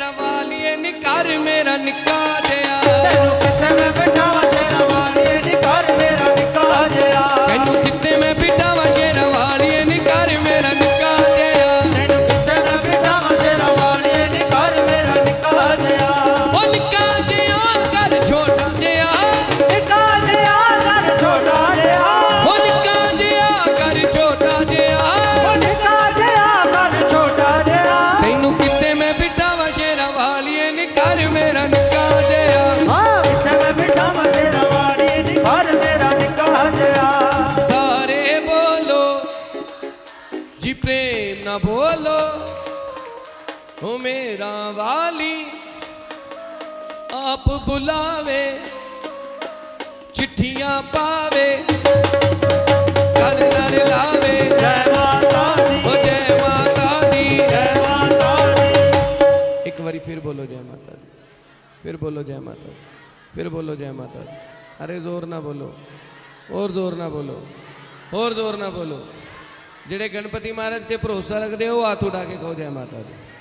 ਰਵਾਲੀਏ ਨੀ ਮੇਰਾ ਨਿੱਕਾ ਜਿਹਾ। ਤੈਨੂੰ ਮੇਰਾ ਵਾਲੀ ਆਪ ਬੁਲਾਵੇ ਚਿੱਠੀਆਂ ਪਾਵੇ ਗੱਲ ਨਾਲ ਲਾਵੇ ਜੈ ਮਾਤਾ ਦੀ ਓ ਜੈ ਮਾਤਾ ਦੀ ਜੈ ਮਾਤਾ ਦੀ ਇੱਕ ਵਾਰੀ ਫਿਰ ਬੋਲੋ ਜੈ ਮਾਤਾ ਦੀ ਫਿਰ ਬੋਲੋ ਜੈ ਮਾਤਾ ਦੀ ਫਿਰ ਬੋਲੋ ਜੈ ਮਾਤਾ ਦੀ ਅਰੇ ਜ਼ੋਰ ਨਾ ਬੋਲੋ ਹੋਰ ਜ਼ੋਰ ਨਾ ਬੋਲੋ ਹੋਰ ਜ਼ੋਰ ਨਾ ਬੋਲੋ ਜਿਹੜੇ ਗਣਪਤੀ ਮਹਾਰਾਜ ਤੇ ਭਰੋਸਾ ਰੱਖਦੇ ਹੋ ਉਹ ਹੱਥ ਉਠਾ ਕੇ ਕਹੋ ਜੈ ਮਾਤਾ ਦੀ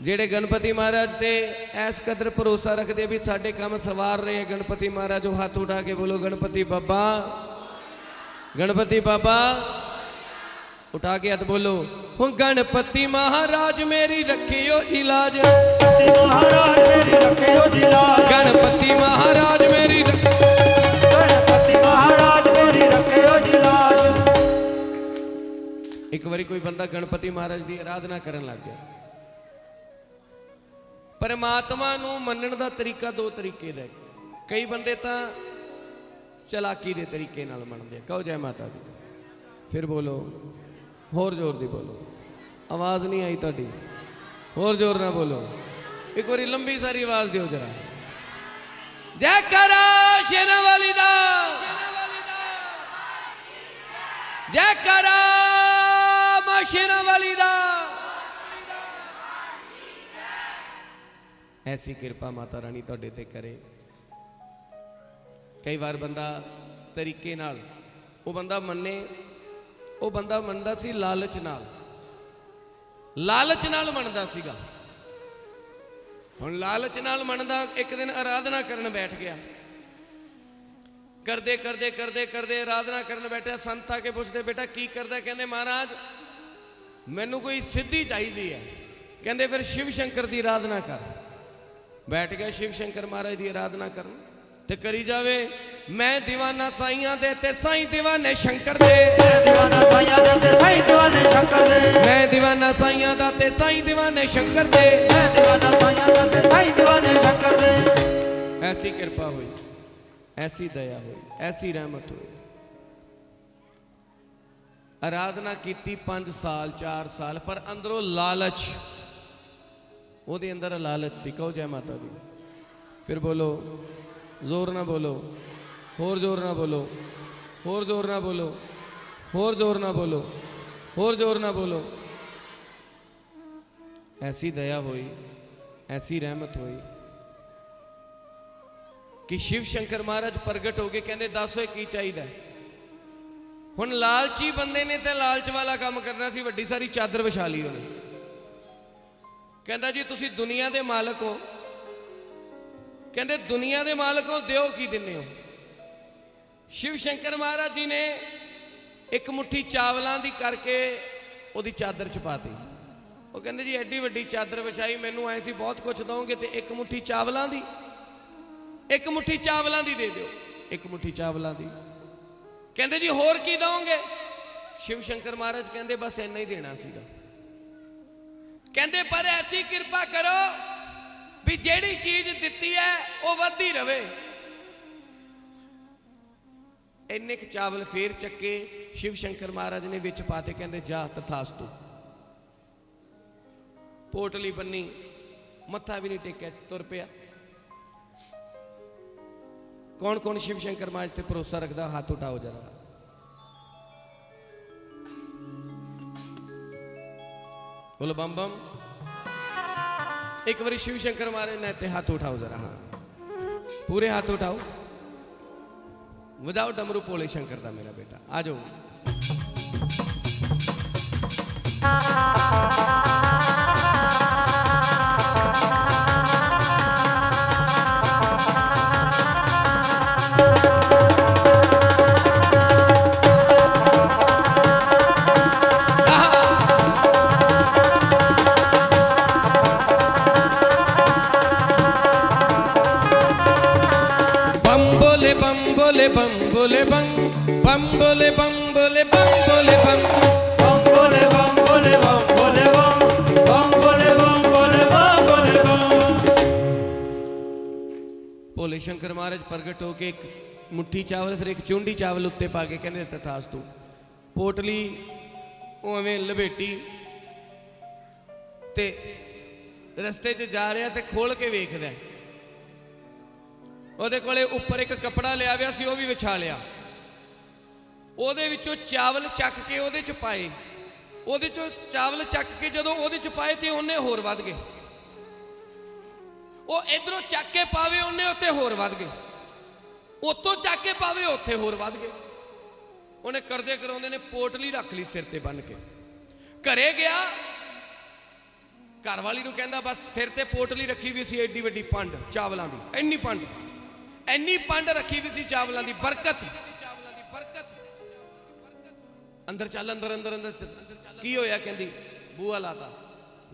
ਜਿਹੜੇ ਗਣਪਤੀ ਮਹਾਰਾਜ ਤੇ ਐਸ ਕਦਰ ਭਰੋਸਾ ਰੱਖਦੇ ਵੀ ਸਾਡੇ ਕੰਮ ਸਵਾਰ ਰਹੇ ਗਣਪਤੀ ਮਹਾਰਾਜ ਉਹ ਹੱਥ ਉਠਾ ਕੇ ਬੋਲੋ ਗਣਪਤੀ ਬਾਬਾ ਗਣਪਤੀ ਬਾਬਾ। ਉਠਾ ਕੇ ਹੱਥ ਬੋਲੋ ਹੁਣ ਗਣਪਤੀ ਮਹਾਰਾਜ ਮੇਰੀ ਰੱਖਿਓ ਜੀ ਲਾਜ ਤੇ ਮਹਾਰਾਜ ਮੇਰੀ ਰੱਖਿਓ ਜੀ ਲਾਜ ਗਣਪਤੀ ਮਹਾਰਾਜ ਮੇਰੀ ਰੱਖ- ਗਣਪਤੀ ਮਹਾਰਾਜ ਮੇਰੀ ਰੱਖਿਓ ਜੀ ਲਾਜ ਇੱਕ ਵਾਰੀ ਕੋਈ ਬੰਦਾ ਗਣਪਤੀ ਮਹਾਰਾਜ ਦੀ ਆਰਾਧਨਾ ਕਰਨ ਲੱਗ ਗਿਆ। ਪਰਮਾਤਮਾ ਨੂੰ ਮੰਨਣ ਦਾ ਤਰੀਕਾ ਦੋ ਤਰੀਕੇ ਦਾ ਹੈ। ਕਈ ਬੰਦੇ ਤਾਂ ਚਲਾਕੀ ਦੇ ਤਰੀਕੇ ਨਾਲ ਮੰਨਦੇ ਆ। ਕਹੋ ਜੈ ਮਾਤਾ ਦੀ। ਫਿਰ ਬੋਲੋ, ਹੋਰ ਜ਼ੋਰ ਦੀ ਬੋਲੋ। ਆਵਾਜ਼ ਨਹੀਂ ਆਈ ਤੁਹਾਡੀ। ਹੋਰ ਜ਼ੋਰ ਨਾਲ ਬੋਲੋ। ਇੱਕ ਵਾਰੀ ਲੰਬੀ ਸਾਰੀ ਆਵਾਜ਼ ਦਿਓ ਜਰਾ। ਜੈ ਕਰਾ ਸ਼ੇਰਾਂ ਵਾਲੀ ਦਾ। ਜੈ ਕਰਾ ਮਾ ਸ਼ੇਰਾਂ ਵਾਲੀ ਦਾ। ਐਸੀ ਕਿਰਪਾ ਮਾਤਾ ਰਾਣੀ ਤੁਹਾਡੇ ਤੇ ਕਰੇ। ਕਈ ਵਾਰ ਬੰਦਾ ਤਰੀਕੇ ਨਾਲ, ਉਹ ਬੰਦਾ ਮੰਨੇ, ਉਹ ਬੰਦਾ ਮੰਨਦਾ ਸੀ ਲਾਲਚ ਨਾਲ। ਲਾਲਚ ਨਾਲ ਮੰਨਦਾ ਸੀਗਾ। ਹੁਣ ਲਾਲਚ ਨਾਲ ਮੰਨਦਾ, ਇੱਕ ਦਿਨ ਆਰਾਧਨਾ ਕਰਨ ਬੈਠ ਗਿਆ। ਕਰਦੇ ਕਰਦੇ ਕਰਦੇ ਕਰਦੇ ਆਰਾਧਨਾ ਕਰਨ ਬੈਠਿਆ, ਸੰਤ ਆ ਕੇ ਪੁੱਛਦੇ, ਬੇਟਾ, ਕੀ ਕਰਦਾ? ਕਹਿੰਦੇ, ਮਹਾਰਾਜ, ਮੈਨੂੰ ਕੋਈ ਸਿੱਧੀ ਚਾਹੀਦੀ ਹੈ। ਕਹਿੰਦੇ, ਫਿਰ ਸ਼ਿਵ ਸ਼ੰਕਰ ਦੀ ਆਰਾਧਨਾ ਕਰ। ਬੈਠ ਗਿਆ ਸ਼ਿਵ ਸ਼ੰਕਰ ਮਹਾਰਾਜ ਦੀ ਅਰਾਧਨਾ ਕਰਨ ਤੇ ਕਰੀ ਜਾਵੇ। ਮੈਂ دیਵਾਨਾ ਸਾਈਆਂ ਦੇ ਤੇ ਸਾਈ دیਵਾਨੇ ਸ਼ੰਕਰ ਦੇ। دیਵਾਨਾ ਸਾਈਆਂ ਦਾ ਤੇ ਸਾਈਂ دیਵਾਨੇ ਸ਼ੰਕਰ ਦੇ। ਮੈਂ دیਵਾਨਾ ਸਾਈਆਂ ਦਾ ਤੇ ਸਾਈ دیਵਾਨੇ ਸ਼ੰਕਰ ਦੇ। ਮੈਂ دیਵਾਨਾ ਸਾਈਆਂ ਦਾ ਤੇ ਸਾਈਂ دیਵਾਨੇ ਸ਼ੰਕਰ ਦੇ। ਐਸੀ ਕਿਰਪਾ ਹੋਈ ਐਸੀ ਦਇਆ ਹੋਈ ਐਸੀ ਰਹਿਮਤ ਹੋਈ। ਅਰਾਧਨਾ ਕੀਤੀ 5 ਸਾਲ 4 ਸਾਲ ਪਰ ਅੰਦਰੋਂ ਲਾਲਚ ਉਹਦੇ ਅੰਦਰ ਲਾਲਚ ਸੀ, ਕਹੋ ਜੈ ਮਾਤਾ ਦੀ। ਫਿਰ ਬੋਲੋ, ਜ਼ੋਰ ਨਾ ਬੋਲੋ, ਹੋਰ ਜ਼ੋਰ ਨਾ ਬੋਲੋ, ਹੋਰ ਜ਼ੋਰ ਨਾ ਬੋਲੋ, ਹੋਰ ਜ਼ੋਰ ਨਾ ਬੋਲੋ, ਹੋਰ ਜ਼ੋਰ ਨਾ ਬੋਲੋ। ਐਸੀ ਦਇਆ ਹੋਈ, ਐਸੀ ਰਹਿਮਤ ਹੋਈ ਕਿ ਸ਼ਿਵ ਸ਼ੰਕਰ ਮਹਾਰਾਜ ਪ੍ਰਗਟ ਹੋ ਕੇ ਕਹਿੰਦੇ ਦੱਸੋ ਓਏ ਕੀ ਚਾਹੀਦਾ ਹੁਣ ਲਾਲਚੀ ਬੰਦੇ ਨੇ ਤੇ ਲਾਲਚ ਵਾਲਾ ਕੰਮ ਕਰਨਾ ਸੀ, ਵੱਡੀ ਸਾਰੀ ਚਾਦਰ ਵਿਛਾ ਲਈ ਉਹਨੇ। ਕਹਿੰਦਾ ਜੀ, ਤੁਸੀਂ ਦੁਨੀਆ ਦੇ ਮਾਲਕ ਹੋ। ਕਹਿੰਦੇ, ਦੁਨੀਆ ਦੇ ਮਾਲਕ ਹੋ, ਦਿਓ ਕੀ ਦਿੰਨੇ ਹੋ? ਸ਼ਿਵ ਸ਼ੰਕਰ ਮਹਾਰਾਜ ਜੀ ਨੇ ਇੱਕ ਮੁਠੀ ਚਾਵਲਾਂ ਦੀ ਕਰਕੇ ਉਹਦੀ ਚਾਦਰ ਚ ਪਾਤੀ ਉਹ ਕਹਿੰਦੇ ਜੀ, ਐਡੀ ਵੱਡੀ ਚਾਦਰ ਵਿਛਾਈ, ਮੈਨੂੰ ਐ ਸੀ, ਬਹੁਤ ਕੁਝ ਦਓਗੇ ਤੇ ਇੱਕ ਮੁਠੀ ਚਾਵਲਾਂ ਦੀ, ਇੱਕ ਮੁਠੀ ਚਾਵਲਾਂ ਦੀ ਦੇ ਦਿਓ, ਇੱਕ ਮੁਠੀ ਚਾਵਲਾਂ ਦੀ। ਕਹਿੰਦੇ ਜੀ, ਹੋਰ ਕੀ ਦਓਗੇ? ਸ਼ਿਵ ਸ਼ੰਕਰ ਮਹਾਰਾਜ ਕਹਿੰਦੇ, ਬਸ ਇੰਨਾ ਹੀ ਦੇਣਾ ਸੀਗਾ। ਕਹਿੰਦੇ, ਪਰ ਐਸੀ ਕਿਰਪਾ ਕਰੋ ਵੀ ਜਿਹੜੀ ਚੀਜ਼ ਦਿੱਤੀ ਹੈ, ਉਹ ਵੱਧਦੀ ਰਵੇ। ਇੰਨੇ ਕੁ ਚਾਵਲ ਫੇਰ ਚੱਕੇ, ਸ਼ਿਵ ਸ਼ੰਕਰ ਮਹਾਰਾਜ ਨੇ ਵਿੱਚ ਪਾਤੇ ਕਹਿੰਦੇ, ਜਾ ਤਥਾਸਤੂ। ਪੋਟਲੀ ਬੰਨੀ, ਮੱਥਾ ਵੀ ਨਹੀਂ ਟੇਕਿਆ, ਤੁਰ ਪਿਆ। ਕੌਣ ਕੌਣ ਸ਼ਿਵ ਸ਼ੰਕਰ ਮਹਾਰਾਜ ਤੇ ਭਰੋਸਾ ਰੱਖਦਾ? ਹੱਥ ਉਠਾਓ ਜਰਾ। ਬੋਲੋ ਬੰਮ ਬੰਮ ਇੱਕ ਵਾਰੀ ਸ਼ਿਵ ਸ਼ੰਕਰ ਮਹਾਰਾਜ ਨੇ ਤੇ ਹੱਥ ਉਠਾਓ ਜਰਾ ਹਾਂ ਪੂਰੇ ਹੱਥ ਉਠਾਓ ਵਜਾਓ ਡਮਰੂ ਭੋਲੇ ਸ਼ੰਕਰ ਦਾ ਮੇਰਾ ਬੇਟਾ ਬੰਮ ਬੋਲੇ ਬੰਮ ਬੰਮ ਬੋਲੇ ਬੰਮ ਬੋਲੇ ਭੋਲੇ ਸ਼ੰਕਰ ਮਹਾਰਾਜ ਪ੍ਰਗਟ ਹੋ ਕੇ ਇੱਕ ਮੁੱਠੀ ਚਾਵਲ ਫਿਰ ਇੱਕ ਚੁੰਡੀ ਚਾਵਲ ਉੱਤੇ ਪਾ ਕੇ ਕਹਿੰਦੇ ਤਥਾਸਤੂ। ਪੋਟਲੀ ਉਹ ਐਵੇਂ ਲਵੇਟੀ ਤੇ ਰਸਤੇ 'ਚ ਜਾ ਰਿਹਾ ਤੇ ਖੋਲ ਕੇ ਵੇਖਦਾ। ਉਹਦੇ ਕੋਲੇ ਉੱਪਰ ਇੱਕ ਕੱਪੜਾ ਲਿਆ ਹੋਇਆ ਸੀ, ਉਹ ਵੀ ਵਿਛਾ ਲਿਆ। ਉਹਦੇ ਵਿੱਚੋਂ ਚਾਵਲ ਚੱਕ ਕੇ ਉਹਦੇ 'ਚ ਪਾਏ। ਉਹਦੇ 'ਚੋਂ ਚਾਵਲ ਚੱਕ ਕੇ ਜਦੋਂ ਉਹਦੇ 'ਚ ਪਾਏ ਤੇ ਉਹਨੇ ਹੋਰ ਵੱਧ ਗਏ। ਉਹ ਇਧਰੋਂ ਚੱਕ ਕੇ ਪਾਵੇ, ਉਹਨੇ ਉੱਤੇ ਹੋਰ ਵੱਧ ਗਏ। ਉਤੋਂ ਚੱਕ ਕੇ ਪਾਵੇ, ਉੱਥੇ ਹੋਰ ਵੱਧ ਗਏ। ਉਹਨੇ ਕਰਦੇ ਕਰਾਉਂਦੇ ਨੇ ਪੋਟਲੀ ਰੱਖ ਲਈ ਸਿਰ ਤੇ ਬੰਨ ਕੇ। ਘਰੇ ਗਿਆ ਘਰ ਵਾਲੀ ਨੂੰ ਕਹਿੰਦਾ, ਬਸ ਸਿਰ ਤੇ ਪੋਟਲੀ ਰੱਖੀ ਵੀ ਸੀ ਐਡੀ ਵੱਡੀ ਪੰਡ, ਚਾਵਲਾਂ ਦੀ ਇੰਨੀ ਪੰਡ। ਇੰਨੀ ਪੰਡ ਰੱਖੀ ਵੀ ਸੀ ਚਾਵਲਾਂ ਦੀ ਬਰਕਤ। ਦੀ ਬਰਕਤ ਅੰਦਰ ਚੱਲ, ਅੰਦਰ ਅੰਦਰ ਅੰਦਰ ਕੀ ਹੋਇਆ ਕਹਿੰਦੀ? ਬੂਆ ਲਾਤਾ।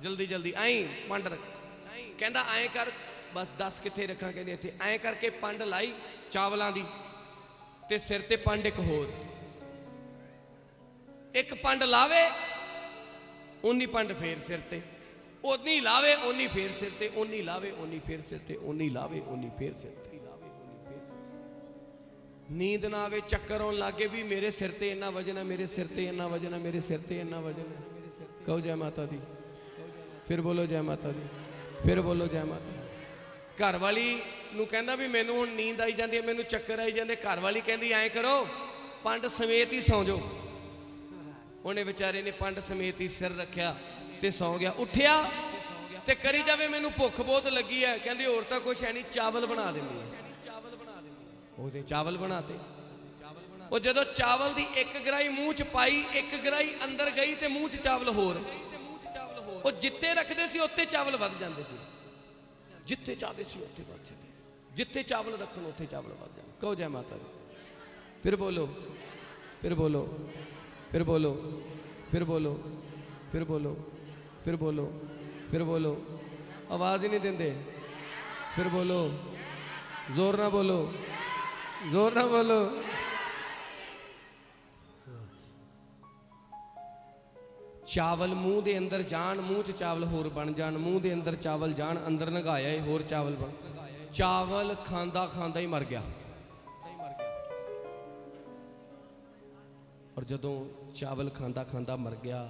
ਜਲਦੀ ਜਲਦੀ ਆਈ ਪੰਡ ਰੱਖ। ਕਹਿੰਦਾ, ਐਂ ਕਰ, ਬਸ ਦੱਸ ਕਿੱਥੇ ਰੱਖਾਂ? ਕਹਿੰਦੀ, ਇੱਥੇ। ਐਂ ਕਰਕੇ ਪੰਡ ਲਾਈ ਚਾਵਲਾਂ ਦੀ ਤੇ ਸਿਰ ਤੇ ਪੰਡ ਇੱਕ ਹੋਰ। ਇੱਕ ਪੰਡ ਲਾਵੇ ਉਨੀ ਪੰਡ ਫੇਰ ਸਿਰ ਤੇ। ਉਨੀ ਲਾਵੇ ਉਨੀ ਫੇਰ ਸਿਰ ਤੇ। ਉਨੀ ਲਾਵੇ ਉਨੀ ਫੇਰ ਸਿਰ ਤੇ। ਉਨੀ ਲਾਵੇ ਉਨੀ ਫੇਰ ਸਿਰ ਤੇ। ਨੀਂਦ ਨਾ ਆਵੇ, ਚੱਕਰ ਆਉਣ ਲੱਗੇ ਵੀ ਮੇਰੇ ਸਿਰ ਤੇ ਇੰਨਾ ਵਜਨ ਹੈ, ਮੇਰੇ ਸਿਰ ਤੇ ਇੰਨਾ ਵਜਨ ਹੈ, ਮੇਰੇ ਸਿਰ ਤੇ ਇੰਨਾ ਵਜਨ ਹੈ। ਕਹੋ ਜੈ ਮਾਤਾ ਦੀ। ਫਿਰ ਬੋਲੋ ਜੈ ਮਾਤਾ ਦੀ। ਫਿਰ ਬੋਲੋ ਜੈ ਮਾਤਾ ਦੀ। ਘਰ ਵਾਲੀ ਨੂੰ ਕਹਿੰਦਾ ਵੀ ਮੈਨੂੰ ਹੁਣ ਨੀਂਦ ਆਈ ਜਾਂਦੀ ਹੈ, ਮੈਨੂੰ ਚੱਕਰ ਆਈ ਜਾਂਦੇ। ਘਰ ਵਾਲੀ ਕਹਿੰਦੀ, ਐਂ ਕਰੋ, ਪੰਡ ਸਮੇਤ ਹੀ ਸੌਂ ਜਾਓ। ਉਹਨੇ ਵਿਚਾਰੇ ਨੇ ਪੰਡ ਸਮੇਤ ਹੀ ਸਿਰ ਰੱਖਿਆ ਤੇ ਸੌਂ ਗਿਆ। ਉੱਠਿਆ ਤੇ ਕਰੀ ਜਾਵੇ, ਮੈਨੂੰ ਭੁੱਖ ਬਹੁਤ ਲੱਗੀ ਹੈ। ਕਹਿੰਦੀ, ਹੋਰ ਤਾਂ ਕੁਛ ਹੈ ਨਹੀਂ, ਚਾਵਲ ਬਣਾ ਦਿੰਦੀ ਉਹਦੇ ਚਾਵਲ ਬਣਾਤੇ। ਉਹ ਜਦੋਂ ਚਾਵਲ ਦੀ ਇੱਕ ਗਰਾਈ ਮੂੰਹ ਚ ਪਾਈ, ਇੱਕ ਗਰਾਈ ਅੰਦਰ ਗਈ ਤੇ ਮੂੰਹ ਚ ਚਾਵਲ ਹੋਰ। ਉਹ ਜਿੱਤੇ ਰੱਖਦੇ ਸੀ ਉੱਤੇ ਚਾਵਲ ਵੱਧ ਜਾਂਦੇ ਸੀ। ਜਿੱਥੇ ਚਾਹਦੇ ਸੀ, ਉੱਥੇ ਵੱਧ ਜਾਂਦੇ ਜਿੱਥੇ ਚਾਵਲ ਰੱਖਣ, ਉੱਥੇ ਚਾਵਲ ਵੱਧ ਜਾਂਦੇ ਕਹੋ ਜੈ ਮਾਤਾ ਦੀ। ਫਿਰ ਬੋਲੋ ਫਿਰ ਬੋਲੋ ਫਿਰ ਬੋਲੋ ਫਿਰ ਬੋਲੋ ਫਿਰ ਬੋਲੋ ਫਿਰ ਬੋਲੋ ਫਿਰ ਬੋਲੋ। ਆਵਾਜ਼ ਹੀ ਨਹੀਂ ਦਿੰਦੇ। ਫਿਰ ਬੋਲੋ, ਜ਼ੋਰ ਨਾ ਬੋਲੋ। ਜ਼ੋਰ ਨਾ ਬੋਲੋ। ਚਾਵਲ ਮੂੰਹ ਦੇ ਅੰਦਰ ਜਾਣ, ਮੂੰਹ 'ਚ ਚਾਵਲ ਹੋਰ ਬਣ ਜਾਣ, ਮੂੰਹ ਦੇ ਅੰਦਰ ਚਾਵਲ ਜਾਣ, ਅੰਦਰ ਨਗਾਇਆ ਏ ਹੋਰ ਚਾਵਲ ਬਣ। ਚਾਵਲ ਖਾਂਦਾ ਖਾਂਦਾ ਹੀ ਮਰ ਗਿਆ। ਔਰ ਜਦੋਂ ਚਾਵਲ ਖਾਂਦਾ ਖਾਂਦਾ ਮਰ ਗਿਆ,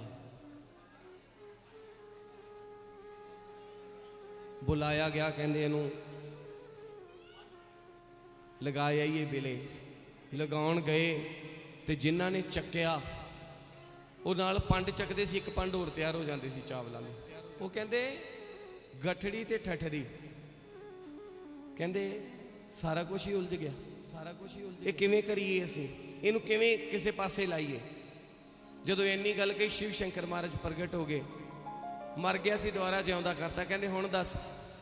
ਬੁਲਾਇਆ ਗਿਆ ਕਹਿੰਦੇ ਇਹਨੂੰ ਲਗਾਇਆ ਹੀ ਇਹ ਬਿਲੇ ਲਗਾਉਣ ਗਏ ਤੇ ਜਿਨ੍ਹਾਂ ਨੇ ਚੱਕਿਆ ਉਹ ਨਾਲ ਪੰਡ ਚੱਕਦੇ ਸੀ ਇੱਕ ਪੰਡ ਹੋਰ ਤਿਆਰ ਹੋ ਜਾਂਦੇ ਸੀ ਚਾਵਲਾਂ ਦੇ ਉਹ ਕਹਿੰਦੇ ਗਠੜੀ ਤੇ ਠਠੜੀ। ਕਹਿੰਦੇ ਸਾਰਾ ਕੁਝ ਹੀ ਉਲਝ ਗਿਆ। ਸਾਰਾ ਕੁਝ ਹੀ ਉਲਝ ਇਹ ਕਿਵੇਂ ਕਰੀਏ ਅਸੀਂ? ਇਹਨੂੰ ਕਿਵੇਂ ਕਿਸੇ ਪਾਸੇ ਲਾਈਏ? ਜਦੋਂ ਇੰਨੀ ਗੱਲ ਕਹੀ ਸ਼ਿਵ ਸ਼ੰਕਰ ਮਹਾਰਾਜ ਪ੍ਰਗਟ ਹੋ ਗਏ। ਮਰ ਗਿਆ ਸੀ ਦੁਬਾਰਾ ਜਿਉਂਦਾ ਕਰਤਾ। ਕਹਿੰਦੇ ਹੁਣ ਦੱਸ।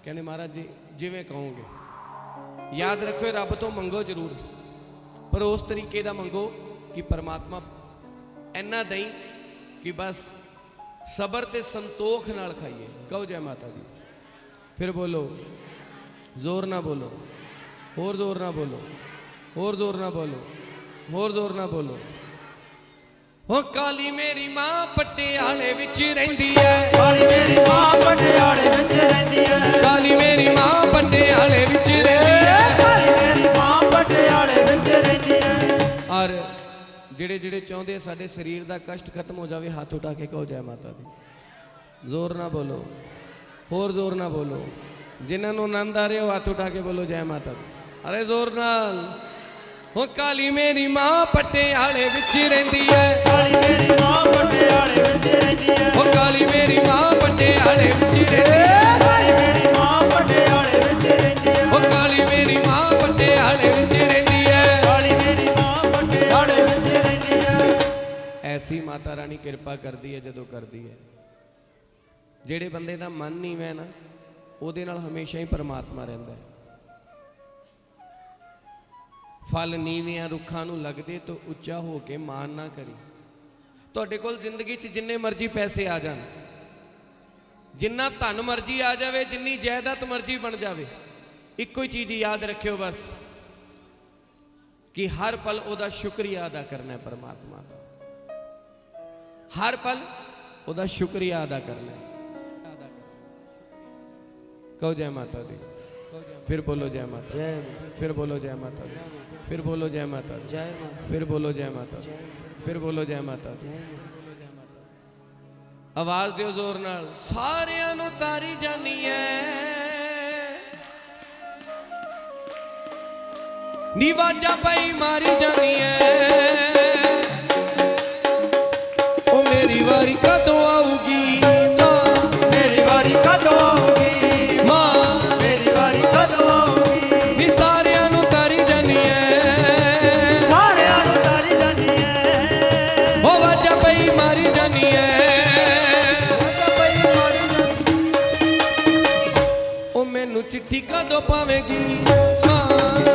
ਕਹਿੰਦੇ ਮਹਾਰਾਜ ਜੀ ਜਿਵੇਂ ਕਹੋਗੇ। ਯਾਦ ਰੱਖੋ ਰੱਬ ਤੋਂ ਮੰਗੋ ਜ਼ਰੂਰ। ਪਰ ਉਸ ਤਰੀਕੇ ਦਾ ਮੰਗੋ ਕਿ ਪਰਮਾਤਮਾ ਇੰਨਾ ਦਈ ਕਿ ਬਸ ਸਬਰ ਤੇ ਸੰਤੋਖ ਨਾਲ ਖਾਈਏ। ਕਹੋ ਜੈ ਮਾਤਾ ਦੀ। ਫਿਰ ਬੋਲੋ ਜ਼ੋਰ ਨਾ ਬੋਲੋ ਹੋਰ ਜ਼ੋਰ ਨਾ ਬੋਲੋ ਹੋਰ ਜ਼ੋਰ ਨਾ ਬੋਲੋ ਹੋਰ ਜ਼ੋਰ ਨਾ ਬੋਲੋ। ਹੋ ਕਾਲੀ ਮੇਰੀ ਮਾਂ ਪਟਿਆਲੇ ਵਿੱਚ ਰਹਿੰਦੀ ਐ। ਕਾਲੀ ਮੇਰੀ ਮਾਂ ਪਟਿਆਲੇ ਵਿੱਚ ਰਹਿੰਦੀ ਹੈ ਕਾਲੀ ਮੇਰੀ ਮਾਂ ਪਟਿਆਲੇ ਵਿੱਚ ਰਹਿੰਦੀ ਐ। ਔਰ ਜਿਹੜੇ ਜਿਹੜੇ ਚਾਹੁੰਦੇ ਸਾਡੇ ਸਰੀਰ ਦਾ ਕਸ਼ਟ ਖਤਮ ਹੋ ਜਾਵੇ ਹੱਥ ਉਠਾ ਕੇ ਕਹੋ ਜੈ ਮਾਤਾ ਦੀ। ਜ਼ੋਰ ਨਾ ਬੋਲੋ। ਹੋਰ ਜ਼ੋਰ ਨਾ ਬੋਲੋ। ਜਿਨ੍ਹਾਂ ਨੂੰ ਆਨੰਦ ਆ ਰਿਹਾ ਉਹ ਹੱਥ ਉਠਾ ਕੇ ਬੋਲੋ ਜੈ ਮਾਤਾ ਦੀ। ਅਰੇ ਜ਼ੋਰ ਨਾਲ। ਹੋ ਕਾਲੀ ਮੇਰੀ ਮਾਂ ਪਟਿਆਲੇ ਵਿੱਚ ਰਹਿੰਦੀ ਐ। ਕਾਲੀ ਮੇਰੀ ਮਾਂ ਪਟਿਆਲੇ ਵਿੱਚ ਰਹਿੰਦੀ ਹੈ ਹੋ ਕਾਲੀ ਮੇਰੀ ਮਾਂ ਪਟਿਆਲੇ ਵਿੱਚ ਰਹਿੰਦੀ ਐ। ਮਾਤਾ ਰਾਣੀ ਕਿਰਪਾ ਕਰਦੀ ਹੈ ਜਦੋਂ ਕਰਦੀ ਹੈ। ਜਿਹੜੇ ਬੰਦੇ ਦਾ ਮਨ ਨਹੀਂ ਹੈ ਨਾ ਉਹਦੇ ਨਾਲ ਹਮੇਸ਼ਾ ਹੀ ਪਰਮਾਤਮਾ ਰਹਿੰਦਾ ਹੈ। ਫਲ ਨੀਵਿਆਂ ਰੁੱਖਾਂ ਨੂੰ ਲੱਗਦੇ ਤੋਂ ਉੱਚਾ ਹੋ ਕੇ ਮਾਨ ਨਾ ਕਰੀ। ਤੁਹਾਡੇ ਕੋਲ ਜ਼ਿੰਦਗੀ 'ਚ ਜਿੰਨੇ ਮਰਜ਼ੀ ਪੈਸੇ ਆ ਜਾਣ, ਜਿੰਨਾ ਧਨ ਮਰਜ਼ੀ ਆ ਜਾਵੇ, ਜਿੰਨੀ ਜਾਇਦਾਦ ਮਰਜ਼ੀ ਬਣ ਜਾਵੇ, ਇੱਕੋ ਹੀ ਚੀਜ਼ ਯਾਦ ਰੱਖਿਓ ਬਸ, ਕਿ ਹਰ ਪਲ ਉਹਦਾ ਸ਼ੁਕਰੀਆ ਅਦਾ ਕਰਨਾ ਹੈ ਪਰਮਾਤਮਾ ਦਾ। ਹਰ ਪਲ ਉਹਦਾ ਸ਼ੁਕਰੀਆ ਅਦਾ ਕਰਨਾ ਕਹੋ ਜੈ ਮਾਤਾ ਦੀ। ਫਿਰ ਬੋਲੋ ਜੈ ਮਾਤਾ ਜੈ ਫਿਰ ਬੋਲੋ ਜੈ ਮਾਤਾ ਦੀ। ਫਿਰ ਬੋਲੋ ਜੈ ਮਾਤਾ ਦੀ। ਜੈ ਮਾਤਾ ਫਿਰ ਬੋਲੋ ਜੈ ਮਾਤਾ ਫਿਰ ਬੋਲੋ ਜੈ ਮਾਤਾ ਆਵਾਜ਼ ਦਿਓ ਜ਼ੋਰ ਨਾਲ। ਸਾਰਿਆਂ ਨੂੰ ਤਾਰੀ ਜਾਨੀ ਐ। ਨਿਵਾਜਾ ਪਈ ਮਾਰੀ ਜਾਨੀ ਐ। ਕਦੋਂ ਪਾਵੇਂਗੀ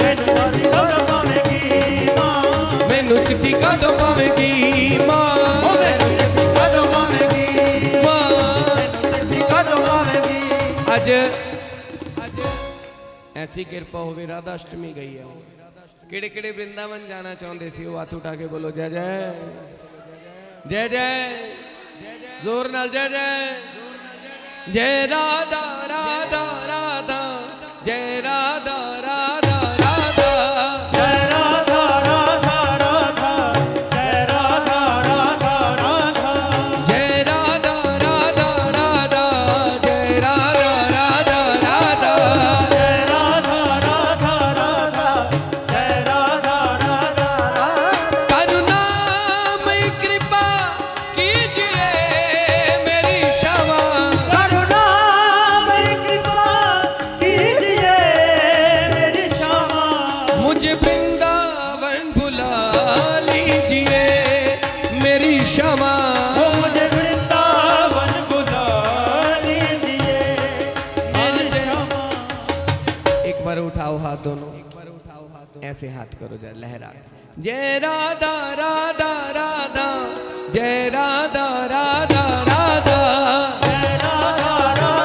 ਮੈਨੂੰ ਵਾਰੀ ਕਦੋਂ ਪਾਵੇਂਗੀ ਮਾਂ। ਮੈਨੂੰ ਚਿੱਠੀ ਕਦੋਂ ਪਾਵੇਂਗੀ ਮਾਂ। ਉਹ ਮੈਨੂੰ ਚਿੱਠੀ ਕਦੋਂ ਪਾਵੇਂਗੀ ਮਾਂ। ਚਿੱਠੀ ਕਦੋਂ ਪਾਵੇਂਗੀ ਅੱਜ ਅੱਜ ਐਸੀ ਕਿਰਪਾ ਹੋਵੇ, ਰਾਧਾ ਅਸ਼ਟਮੀ ਗਈ ਹੈ। ਕਿਹੜੇ ਕਿਹੜੇ ਬ੍ਰਿੰਦਾਵਨ ਜਾਣਾ ਚਾਹੁੰਦੇ ਸੀ, ਉਹ ਹੱਥ ਉਠਾ ਕੇ ਬੋਲੋ, ਜੈ ਜੈ। ਜੈ ਜੈ। ਜ਼ੋਰ ਨਾਲ ਜੈ ਜੈ। ਜੈ ਰਾਧਾ ਰਾਧਾ ਰਾਧਾ। जय राधा ऐसे हाथ करो जरा लहरा जय राधा राधा राधा जय राधा राधा राधा जय राधा राधा